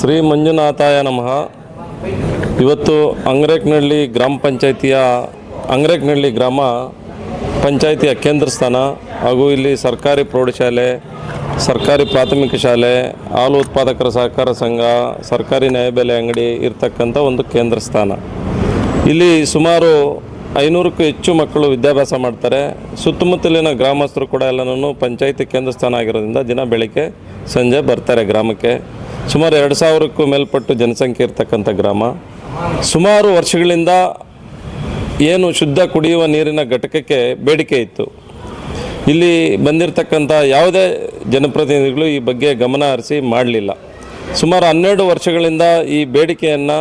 ಶ್ರೀ ಮಂಜುನಾಥಾಯ ನಮಃ. ಇವತ್ತು ಅಂಗ್ರೇಕ್ನಹಳ್ಳಿ ಗ್ರಾಮ ಪಂಚಾಯಿತಿಯ ಅಂಗ್ರೇಕ್ನಹಳ್ಳಿ ಗ್ರಾಮ ಪಂಚಾಯಿತಿಯ ಕೇಂದ್ರ ಸ್ಥಾನ ಹಾಗೂ ಇಲ್ಲಿ ಸರ್ಕಾರಿ ಪ್ರೌಢಶಾಲೆ, ಸರ್ಕಾರಿ ಪ್ರಾಥಮಿಕ ಶಾಲೆ, ಹಾಲು ಉತ್ಪಾದಕರ ಸಹಕಾರ ಸಂಘ, ಸರ್ಕಾರಿ ನ್ಯಾಯಬೆಲೆ ಅಂಗಡಿ ಇರ್ತಕ್ಕಂಥ ಒಂದು ಕೇಂದ್ರ ಸ್ಥಾನ. ಇಲ್ಲಿ ಸುಮಾರು ಐನೂರಕ್ಕೂ ಹೆಚ್ಚು ಮಕ್ಕಳು ವಿದ್ಯಾಭ್ಯಾಸ ಮಾಡ್ತಾರೆ. ಸುತ್ತಮುತ್ತಲಿನ ಗ್ರಾಮಸ್ಥರು ಕೂಡ ಎಲ್ಲನೂ ಪಂಚಾಯಿತಿ ಕೇಂದ್ರ ಸ್ಥಾನ ಆಗಿರೋದ್ರಿಂದ ದಿನ ಬೆಳಗ್ಗೆ ಸಂಜೆ ಬರ್ತಾರೆ ಗ್ರಾಮಕ್ಕೆ. ಸುಮಾರು ಎರಡು ಸಾವಿರಕ್ಕೂ ಮೇಲ್ಪಟ್ಟು ಜನಸಂಖ್ಯೆ ಇರತಕ್ಕಂಥ ಗ್ರಾಮ. ಸುಮಾರು ವರ್ಷಗಳಿಂದ ಏನು ಶುದ್ಧ ಕುಡಿಯುವ ನೀರಿನ ಘಟಕಕ್ಕೆ ಬೇಡಿಕೆ ಇತ್ತು. ಇಲ್ಲಿ ಬಂದಿರತಕ್ಕಂಥ ಯಾವುದೇ ಜನಪ್ರತಿನಿಧಿಗಳು ಈ ಬಗ್ಗೆ ಗಮನ ಹರಿಸಿ ಮಾಡಲಿಲ್ಲ. ಸುಮಾರು ಹನ್ನೆರಡು ವರ್ಷಗಳಿಂದ ಈ ಬೇಡಿಕೆಯನ್ನು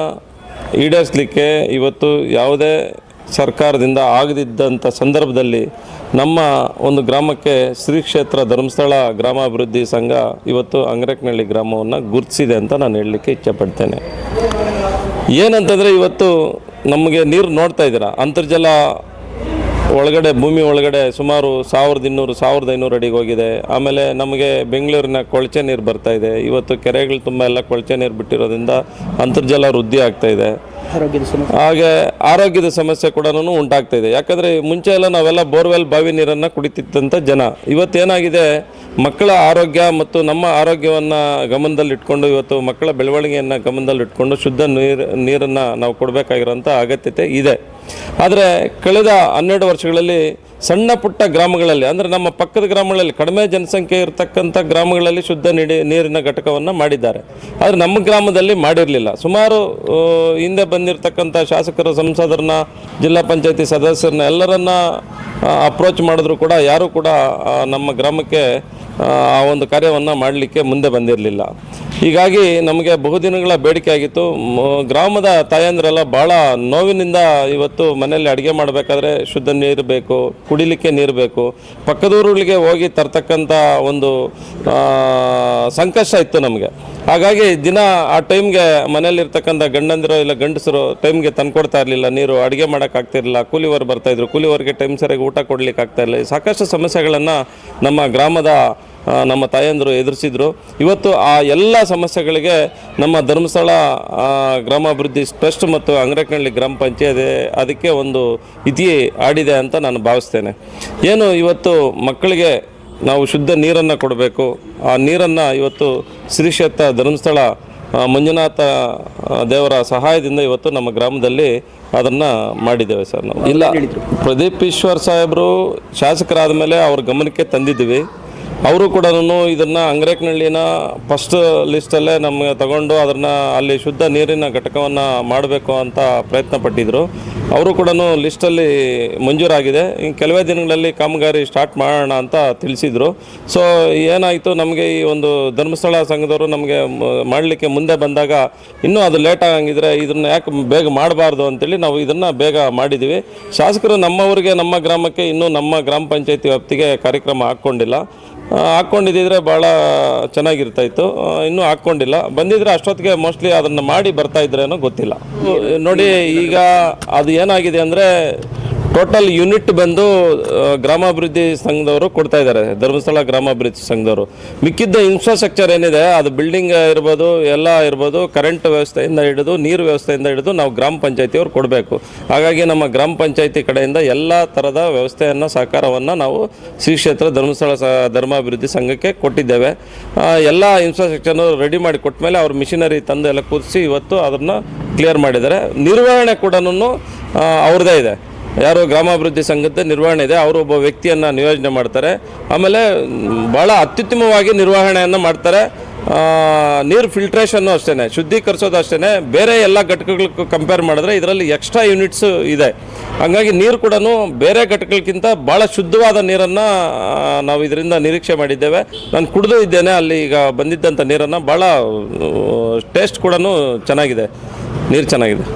ಈಡೇರಿಸಲಿಕ್ಕೆ ಇವತ್ತು ಯಾವುದೇ ಸರ್ಕಾರದಿಂದ ಆಗದಿದ್ದಂಥ ಸಂದರ್ಭದಲ್ಲಿ ನಮ್ಮ ಒಂದು ಗ್ರಾಮಕ್ಕೆ ಶ್ರೀ ಕ್ಷೇತ್ರ ಧರ್ಮಸ್ಥಳ ಗ್ರಾಮಾಭಿವೃದ್ಧಿ ಸಂಘ ಇವತ್ತು ಅಂಗರಕ್ನಹಳ್ಳಿ ಗ್ರಾಮವನ್ನು ಗುರುತಿಸಿದೆ ಅಂತ ನಾನು ಹೇಳಲಿಕ್ಕೆ ಇಚ್ಛೆಪಡ್ತೇನೆ. ಏನಂತಂದರೆ ಇವತ್ತು ನಮಗೆ ನೀರು ನೋಡ್ತಾ ಇದ್ದೀರಾ? ಅಂತರ್ಜಲ ಒಳಗಡೆ, ಭೂಮಿ ಒಳಗಡೆ ಸುಮಾರು ಸಾವಿರದ ಇನ್ನೂರು, ಸಾವಿರದ ಐನೂರು ಅಡಿಗೆ ಹೋಗಿದೆ. ಆಮೇಲೆ ನಮಗೆ ಬೆಂಗಳೂರಿನ ಕೊಳಚೆ ನೀರು ಬರ್ತಾ ಇದೆ. ಇವತ್ತು ಕೆರೆಗಳು ತುಂಬ ಎಲ್ಲ ಕೊಳಚೆ ನೀರು ಬಿಟ್ಟಿರೋದ್ರಿಂದ ಅಂತರ್ಜಲ ವೃದ್ಧಿ ಆಗ್ತಾಯಿದೆ ಹಾಗೆ ಆರೋಗ್ಯದ ಸಮಸ್ಯೆ ಕೂಡ ಉಂಟಾಗ್ತಾ ಇದೆ ಯಾಕಂದರೆ ಮುಂಚೆ ಎಲ್ಲ ನಾವೆಲ್ಲ ಬೋರ್ವೆಲ್ ಬಾವಿ ನೀರನ್ನು ಕುಡಿತಿತ್ತಂಥ ಜನ. ಇವತ್ತೇನಾಗಿದೆ? ಮಕ್ಕಳ ಆರೋಗ್ಯ ಮತ್ತು ನಮ್ಮ ಆರೋಗ್ಯವನ್ನು ಗಮನದಲ್ಲಿಟ್ಕೊಂಡು ಇವತ್ತು ಮಕ್ಕಳ ಬೆಳವಣಿಗೆಯನ್ನು ಗಮನದಲ್ಲಿಟ್ಕೊಂಡು ಶುದ್ಧ ನೀರು, ನೀರನ್ನು ನಾವು ಕೊಡಬೇಕಾಗಿರೋಂಥ ಅಗತ್ಯತೆ ಇದೆ. ಆದರೆ ಕಳೆದ ಹನ್ನೆರಡು ವರ್ಷಗಳಲ್ಲಿ ಸಣ್ಣ ಪುಟ್ಟ ಗ್ರಾಮಗಳಲ್ಲಿ, ಅಂದರೆ ನಮ್ಮ ಪಕ್ಕದ ಗ್ರಾಮಗಳಲ್ಲಿ ಕಡಿಮೆ ಜನಸಂಖ್ಯೆ ಇರತಕ್ಕಂಥ ಗ್ರಾಮಗಳಲ್ಲಿ ಶುದ್ಧ ನೀಡಿ ನೀರಿನ ಘಟಕವನ್ನು ಮಾಡಿದ್ದಾರೆ. ಆದರೆ ನಮ್ಮ ಗ್ರಾಮದಲ್ಲಿ ಮಾಡಿರಲಿಲ್ಲ. ಸುಮಾರು ಹಿಂದೆ ಬಂದಿರತಕ್ಕಂಥ ಶಾಸಕರ, ಸಂಸದರನ್ನ, ಜಿಲ್ಲಾ ಪಂಚಾಯತಿ ಸದಸ್ಯರನ್ನ ಎಲ್ಲರನ್ನ ಅಪ್ರೋಚ್ ಮಾಡಿದ್ರು ಕೂಡ ಯಾರೂ ಕೂಡ ನಮ್ಮ ಗ್ರಾಮಕ್ಕೆ ಆ ಒಂದು ಕಾರ್ಯವನ್ನು ಮಾಡಲಿಕ್ಕೆ ಮುಂದೆ ಬಂದಿರಲಿಲ್ಲ. ಹೀಗಾಗಿ ನಮಗೆ ಬಹುದಿನಗಳ ಬೇಡಿಕೆ ಆಗಿತ್ತು. ಗ್ರಾಮದ ತಾಯಂದಿರೆಲ್ಲ ಭಾಳ ನೋವಿನಿಂದ ಇವತ್ತು ಮನೆಯಲ್ಲಿ ಅಡುಗೆ ಮಾಡಬೇಕಾದ್ರೆ ಶುದ್ಧ ನೀರು ಬೇಕು, ಕುಡಿಲಿಕ್ಕೆ ನೀರು ಬೇಕು. ಪಕ್ಕದೂರುಗಳಿಗೆ ಹೋಗಿ ತರ್ತಕ್ಕಂಥ ಒಂದು ಸಂಕಷ್ಟ ಇತ್ತು ನಮಗೆ. ಹಾಗಾಗಿ ದಿನ ಆ ಟೈಮ್ಗೆ ಮನೆಯಲ್ಲಿರ್ತಕ್ಕಂಥ ಗಂಡಂದಿರು ಇಲ್ಲ ಗಂಡಸರು ಟೈಮ್ಗೆ ತಂದ್ಕೊಡ್ತಾ ಇರಲಿಲ್ಲ. ನೀರು ಅಡುಗೆ ಮಾಡೋಕ್ಕಾಗ್ತಿರಲಿಲ್ಲ ಕೂಲಿವರು ಬರ್ತಾಯಿದ್ರು ಕೂಲಿವರಿಗೆ ಟೈಮ್ ಸರಿಯಾಗಿ ಊಟ ಕೊಡಲಿಕ್ಕೆ ಆಗ್ತಾ ಇರಲಿಲ್ಲ. ಸಾಕಷ್ಟು ಸಮಸ್ಯೆಗಳನ್ನು ನಮ್ಮ ಗ್ರಾಮದ ನಮ್ಮ ತಾಯಂದರು ಎದುರಿಸಿದ್ರು. ಇವತ್ತು ಆ ಎಲ್ಲ ಸಮಸ್ಯೆಗಳಿಗೆ ನಮ್ಮ ಧರ್ಮಸ್ಥಳ ಗ್ರಾಮಾಭಿವೃದ್ಧಿ ಟ್ರಸ್ಟ್ ಮತ್ತು ಅಂಗ್ರಕಳ್ಳಿ ಗ್ರಾಮ ಪಂಚಾಯತ್ ಅದಕ್ಕೆ ಒಂದು ಇತಿ ಆಡಿದೆ ಅಂತ ನಾನು ಭಾವಿಸ್ತೇನೆ. ಏನು ಇವತ್ತು ಮಕ್ಕಳಿಗೆ ನಾವು ಶುದ್ಧ ನೀರನ್ನು ಕೊಡಬೇಕು. ಆ ನೀರನ್ನು ಇವತ್ತು ಶ್ರೀ ಕ್ಷೇತ್ರ ಧರ್ಮಸ್ಥಳ ಮಂಜುನಾಥ ದೇವರ ಸಹಾಯದಿಂದ ಇವತ್ತು ನಮ್ಮ ಗ್ರಾಮದಲ್ಲಿ ಅದನ್ನು ಮಾಡಿದ್ದೇವೆ ಸರ್ ನಾವು. ಇಲ್ಲ ಪ್ರದೀಪ್ ಈಶ್ವರ್ ಸಾಹೇಬರು ಶಾಸಕರಾದ ಮೇಲೆ ಅವ್ರ ಗಮನಕ್ಕೆ ತಂದಿದ್ದೀವಿ. ಅವರು ಕೂಡ ಇದನ್ನು ಅಂಗ್ರೇಕ್ನಹಳ್ಳಿನ ಫಸ್ಟ್ ಲಿಸ್ಟಲ್ಲೇ ನಮಗೆ ತಗೊಂಡು ಅದನ್ನು ಅಲ್ಲಿ ಶುದ್ಧ ನೀರಿನ ಘಟಕವನ್ನು ಮಾಡಬೇಕು ಅಂತ ಪ್ರಯತ್ನ ಪಟ್ಟಿದ್ರು. ಅವರು ಕೂಡ ಲಿಸ್ಟಲ್ಲಿ ಮಂಜೂರಾಗಿದೆ. ಇನ್ನು ಕೆಲವೇ ದಿನಗಳಲ್ಲಿ ಕಾಮಗಾರಿ ಸ್ಟಾರ್ಟ್ ಮಾಡೋಣ ಅಂತ ತಿಳಿಸಿದರು. ಸೊ ಏನಾಯಿತು? ನಮಗೆ ಈ ಒಂದು ಧರ್ಮಸ್ಥಳ ಸಂಘದವರು ನಮಗೆ ಮಾಡಲಿಕ್ಕೆ ಮುಂದೆ ಬಂದಾಗ ಇನ್ನೂ ಅದು ಲೇಟ್ ಆಗಂಗಿದ್ರೆ ಇದನ್ನು ಯಾಕೆ ಬೇಗ ಮಾಡಬಾರ್ದು ಅಂತೇಳಿ ನಾವು ಇದನ್ನು ಬೇಗ ಮಾಡಿದ್ದೀವಿ ಶಾಸಕರು ನಮ್ಮವರಿಗೆ ನಮ್ಮ ಗ್ರಾಮಕ್ಕೆ ಇನ್ನೂ ನಮ್ಮ ಗ್ರಾಮ ಪಂಚಾಯತಿ ವ್ಯಾಪ್ತಿಗೆ ಕಾರ್ಯಕ್ರಮ ಹಾಕ್ಕೊಂಡಿಲ್ಲ. ಹಾಕ್ಕೊಂಡಿದ್ದಿದ್ರೆ ಭಾಳ ಚೆನ್ನಾಗಿರ್ತಾಯಿತ್ತು. ಇನ್ನೂ ಹಾಕ್ಕೊಂಡಿಲ್ಲ ಬಂದಿದ್ರೆ ಅಷ್ಟೊತ್ತಿಗೆ ಮೋಸ್ಟ್ಲಿ ಅದನ್ನು ಮಾಡಿ ಬರ್ತಾ ಇದ್ರೇನೋ ಗೊತ್ತಿಲ್ಲ. ನೋಡಿ ಈಗ ಅದು ಏನಾಗಿದೆ ಅಂದರೆ ಟೋಟಲ್ ಯೂನಿಟ್ ಬಂದು ಗ್ರಾಮಾಭಿವೃದ್ಧಿ ಸಂಘದವರು ಕೊಡ್ತಾ ಇದ್ದಾರೆ, ಧರ್ಮಸ್ಥಳ ಗ್ರಾಮಾಭಿವೃದ್ಧಿ ಸಂಘದವರು. ಮಿಕ್ಕಿದ್ದ ಇನ್ಫ್ರಾಸ್ಟ್ರಕ್ಚರ್ ಏನಿದೆ, ಅದು ಬಿಲ್ಡಿಂಗ್ ಇರ್ಬೋದು, ಎಲ್ಲ ಇರ್ಬೋದು ಕರೆಂಟ್ ವ್ಯವಸ್ಥೆಯಿಂದ ಹಿಡಿದು, ನೀರು ವ್ಯವಸ್ಥೆಯಿಂದ ಹಿಡಿದು ನಾವು ಗ್ರಾಮ ಪಂಚಾಯತಿಯವ್ರು ಕೊಡಬೇಕು. ಹಾಗಾಗಿ ನಮ್ಮ ಗ್ರಾಮ ಪಂಚಾಯತಿ ಕಡೆಯಿಂದ ಎಲ್ಲ ಥರದ ವ್ಯವಸ್ಥೆಯನ್ನು, ಸಹಕಾರವನ್ನು ನಾವು ಶ್ರೀ ಕ್ಷೇತ್ರ ಧರ್ಮಸ್ಥಳ ಧರ್ಮಾಭಿವೃದ್ಧಿ ಸಂಘಕ್ಕೆ ಕೊಟ್ಟಿದ್ದೇವೆ. ಎಲ್ಲ ಇನ್ಫ್ರಾಸ್ಟ್ರಕ್ಚರ್ನು ರೆಡಿ ಮಾಡಿ ಕೊಟ್ಟ ಮೇಲೆ ಅವ್ರು ಮಿಷಿನರಿ ತಂದು ಎಲ್ಲ ಕೂರಿಸಿ ಇವತ್ತು ಅದನ್ನು ಕ್ಲಿಯರ್ ಮಾಡಿದ್ದಾರೆ. ನಿರ್ವಹಣೆ ಕೂಡ ಅವ್ರದ್ದೇ ಇದೆ. ಯಾರು ಗ್ರಾಮಾಭಿವೃದ್ಧಿ ಸಂಘದ ನಿರ್ವಹಣೆ ಇದೆ, ಅವರು ಒಬ್ಬ ವ್ಯಕ್ತಿಯನ್ನು ನಿಯೋಜನೆ ಮಾಡ್ತಾರೆ. ಆಮೇಲೆ ಭಾಳ ಅತ್ಯುತ್ತಮವಾಗಿ ನಿರ್ವಹಣೆಯನ್ನು ಮಾಡ್ತಾರೆ. ನೀರು ಫಿಲ್ಟ್ರೇಷನ್ನು ಅಷ್ಟೇ ಶುದ್ಧೀಕರಿಸೋದು ಅಷ್ಟೇ ಬೇರೆ ಎಲ್ಲ ಘಟಕಗಳಿಗೂ ಕಂಪೇರ್ ಮಾಡಿದ್ರೆ ಇದರಲ್ಲಿ ಎಕ್ಸ್ಟ್ರಾ ಯೂನಿಟ್ಸು ಇದೆ. ಹಾಗಾಗಿ ನೀರು ಕೂಡ ಬೇರೆ ಘಟಕಗಳಿಗಿಂತ ಭಾಳ ಶುದ್ಧವಾದ ನೀರನ್ನು ನಾವು ಇದರಿಂದ ನಿರೀಕ್ಷೆ ಮಾಡಿದ್ದೇವೆ. ನಾನು ಕುಡಿದು ಇದ್ದೇನೆ, ಅಲ್ಲಿ ಈಗ ಬಂದಿದ್ದಂಥ ನೀರನ್ನು ಭಾಳ ಟೇಸ್ಟ್ ಕೂಡ ಚೆನ್ನಾಗಿದೆ, ನೀರು ಚೆನ್ನಾಗಿದೆ.